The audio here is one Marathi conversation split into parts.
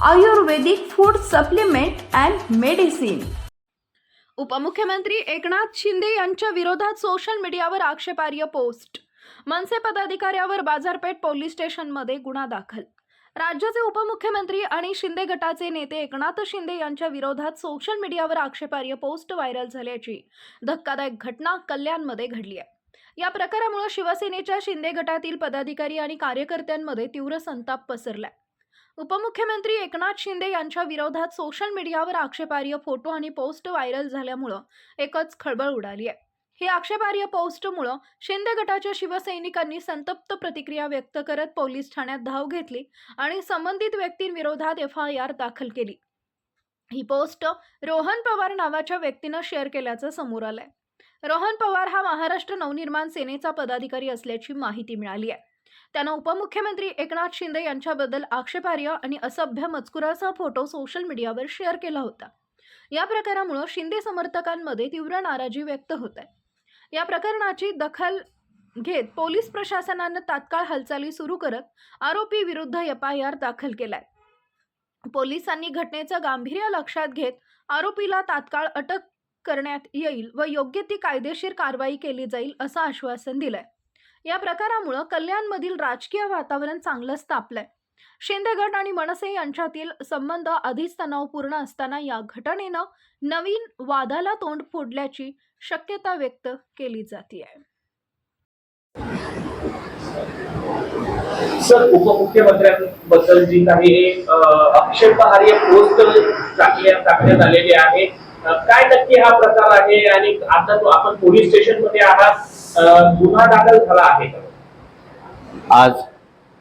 Ayurvedic food supplement and medicine उपमुख्यमंत्री एकनाथ शिंदे यांच्या विरोधात सोशल मीडियावर आक्षेपार्ह पोस्ट मनसे पदाधिकाऱ्यावर बाजारपेठ पोलीस स्टेशनमध्ये गुन्हा दाखल. राज्याचे उपमुख्यमंत्री आणि शिंदे गटाचे नेते एकनाथ शिंदे यांच्या विरोधात सोशल मीडियावर आक्षेपार्ह पोस्ट व्हायरल झाल्याची धक्कादायक घटना कल्याणमध्ये घडली आहे. या प्रकारामुळे शिवसेनेच्या शिंदे गटातील पदाधिकारी आणि कार्यकर्त्यांमध्ये तीव्र संताप पसरलाय. उपमुख्यमंत्री एकनाथ शिंदे यांच्या विरोधात सोशल मीडियावर आक्षेपार्ह फोटो आणि पोस्ट व्हायरल झाल्यामुळं एकच खळबळ उडाली आहे. ही आक्षेपार्ह पोस्टमुळं शिंदे गटाच्या शिवसैनिकांनी संतप्त प्रतिक्रिया व्यक्त करत पोलीस ठाण्यात धाव घेतली आणि संबंधित व्यक्तींविरोधात एफ आय आर दाखल केली. ही पोस्ट रोहन पवार नावाच्या व्यक्तीनं शेअर केल्याचं समोर आलंय. रोहन पवार हा महाराष्ट्र नवनिर्माण सेनेचा पदाधिकारी असल्याची माहिती मिळाली आहे. त्यानं उपमुख्यमंत्री एकनाथ शिंदे यांच्याबद्दल आक्षेपार्ह आणि असभ्य मजकुराचा फोटो सोशल मीडियावर शेअर केला होता. या प्रकारामुळे शिंदे समर्थकांमध्ये तीव्र नाराजी व्यक्त होत आहे या प्रकरणाची दखल घेत पोलीस प्रशासनानं तात्काळ हालचाली सुरू करत आरोपी विरुद्ध एफ आय आर दाखल केलाय. पोलिसांनी घटनेचं गांभीर्य लक्षात घेत आरोपीला तात्काळ अटक करण्यात येईल व योग्य ती कायदेशीर कारवाई केली जाईल असं आश्वासन दिलंय. या प्रकारामुळं कल्याणमधील राजकीय वातावरण चांगलंच तापलंय शिंदे गट आणि मनसे यांच्यातील संबंध आधीच तणावपूर्ण असताना या घटनेनं नवीन वादाला तोंड फोडल्याची शक्यता व्यक्त केली जाते सर उपमुख्यमंत्र्यांबद्दल जी काही अं, आक्षेपार्ह पोस्ट टाकल्या टाकण्यात आलेली आहे काय नक्की हा प्रकार आहे आणि आता तो आपण पोलीस स्टेशनमध्ये आहात? गुन्हा दाखल झाला आहे. आज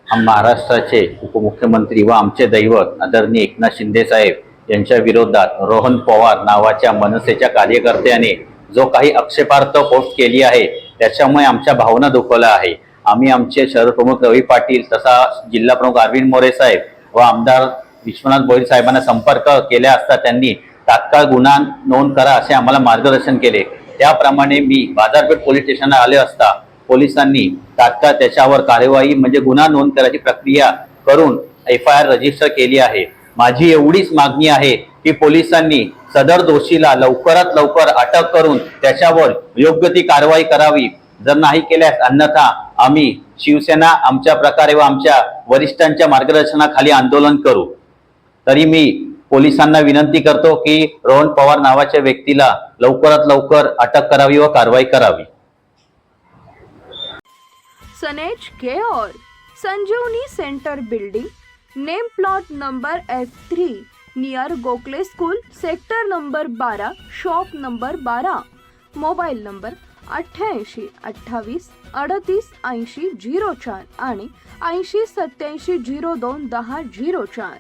महाराष्ट्राचे उपमुख्यमंत्री व आमचे दैवत आदरणीय एकनाथ शिंदे साहेब यांच्या विरोधात रोहन पवार नावाच्या मनसेच्या कार्यकर्त्याने जो काही आक्षेपार्थ पोस्ट केली आहे त्याच्यामुळे आमच्या भावना दुखवल्या आहे. आम्ही आमचे शहर प्रमुख रवी पाटील तसा जिल्हा प्रमुख अरविंद मोरे साहेब व आमदार विश्वनाथ बोईर साहेबांना संपर्क केल्या असता त्यांनी तात्काळ गुन्हा नोंद करा असे आम्हाला मार्गदर्शन केले. त्याप्रमाणे मी बाजारपेठ पोलीस स्टेशनला आले असता पोलिसांनी तात्काळ त्याच्यावर कार्यवाही म्हणजे गुन्हा नोंद करायची प्रक्रिया करून एफ आय आर रजिस्टर केली आहे. माझी एवढीच मागणी आहे की पोलिसांनी सदर दोषीला लवकरात लवकर अटक करून त्याच्यावर योग्य ती कारवाई करावी. जर नाही केल्यास अन्यथा आम्ही शिवसेना आमच्या प्रकारे व आमच्या वरिष्ठांच्या मार्गदर्शनाखाली आंदोलन करू. तरी मी पोलिसांना विनंती करतो की रोहन पवार नावाच्या व्यक्तीला लवकरात लवकर अटक करावी व कारवाई करावी. सनेज care Sanjeevani centre building name plot number F three near Gokhale school sector number बारा शॉप नंबर बारा मोबाईल नंबर अठ्ठ्याऐंशी अठ्ठावीस अडतीस ऐंशी झिरो चार आणि ऐंशी सत्याऐंशी झिरो दोन दहा झिरो चार.